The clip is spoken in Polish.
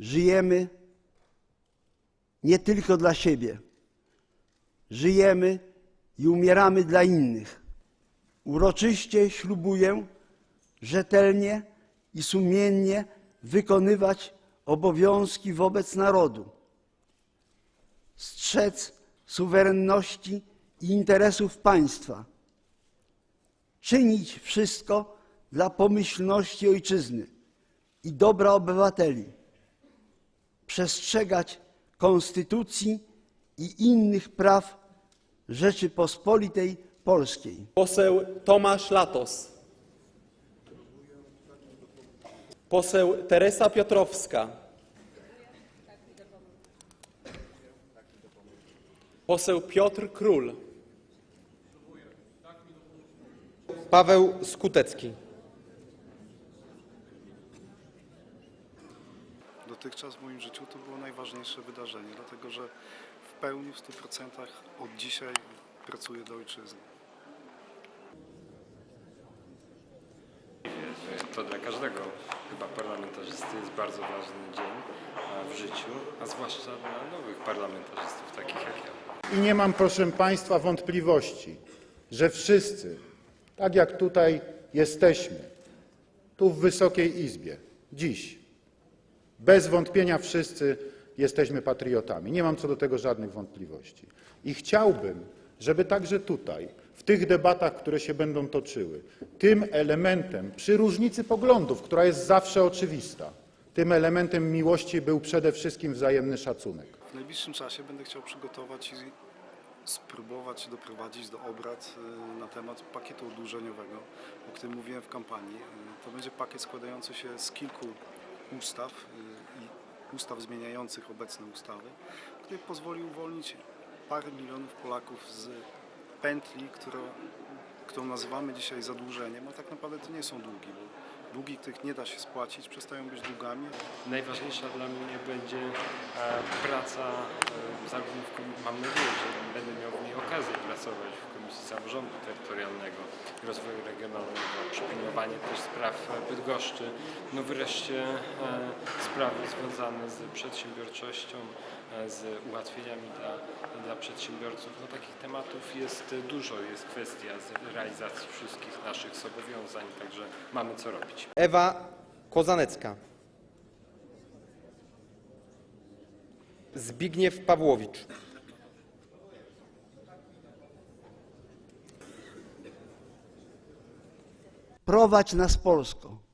Żyjemy nie tylko dla siebie. Żyjemy i umieramy dla innych. Uroczyście ślubuję rzetelnie i sumiennie wykonywać obowiązki wobec narodu, strzec suwerenności i interesów państwa, czynić wszystko dla pomyślności ojczyzny i dobra obywateli, przestrzegać konstytucji i innych praw Rzeczypospolitej Polskiej. Poseł Tomasz Latos. Poseł Teresa Piotrowska. Poseł Piotr Król. Paweł Skutecki. Dotychczas w moim życiu to było najważniejsze wydarzenie, dlatego że w pełni, w 100% od dzisiaj pracuję dla ojczyzny. To dla każdego chyba parlamentarzysty jest bardzo ważny dzień w życiu, a zwłaszcza dla nowych parlamentarzystów, takich jak ja. I nie mam, proszę Państwa, wątpliwości, że wszyscy, tak jak tutaj jesteśmy, tu w Wysokiej Izbie, dziś, bez wątpienia wszyscy jesteśmy patriotami. Nie mam co do tego żadnych wątpliwości. I chciałbym, żeby także tutaj, w tych debatach, które się będą toczyły, tym elementem, przy różnicy poglądów, która jest zawsze oczywista, tym elementem miłości był przede wszystkim wzajemny szacunek. W najbliższym czasie będę chciał przygotować i spróbować doprowadzić do obrad y, na temat pakietu oddłużeniowego, o którym mówiłem w kampanii. Y, To będzie pakiet składający się z kilku ustaw i ustaw zmieniających obecne ustawy, który pozwoli uwolnić parę milionów Polaków z pętli, którą, którą nazywamy dzisiaj zadłużeniem, a tak naprawdę to nie są długi, długi, których nie da się spłacić, przestają być długami, Najważniejsza dla mnie będzie e, praca e, zarówno w komisji, mam nadzieję, że będę miał w niej okazję pracować w Komisji Samorządu Terytorialnego i Rozwoju Regionalnego, przypilnowanie też spraw e, Bydgoszczy, no wreszcie sprawy związane z przedsiębiorczością, z ułatwieniami dla, dla przedsiębiorców. No takich tematów jest e, dużo, jest kwestia z realizacji wszystkich naszych zobowiązań, także mamy co robić. Ewa Kozanecka. Zbigniew Pawłowicz. Prowadź nas Polsko.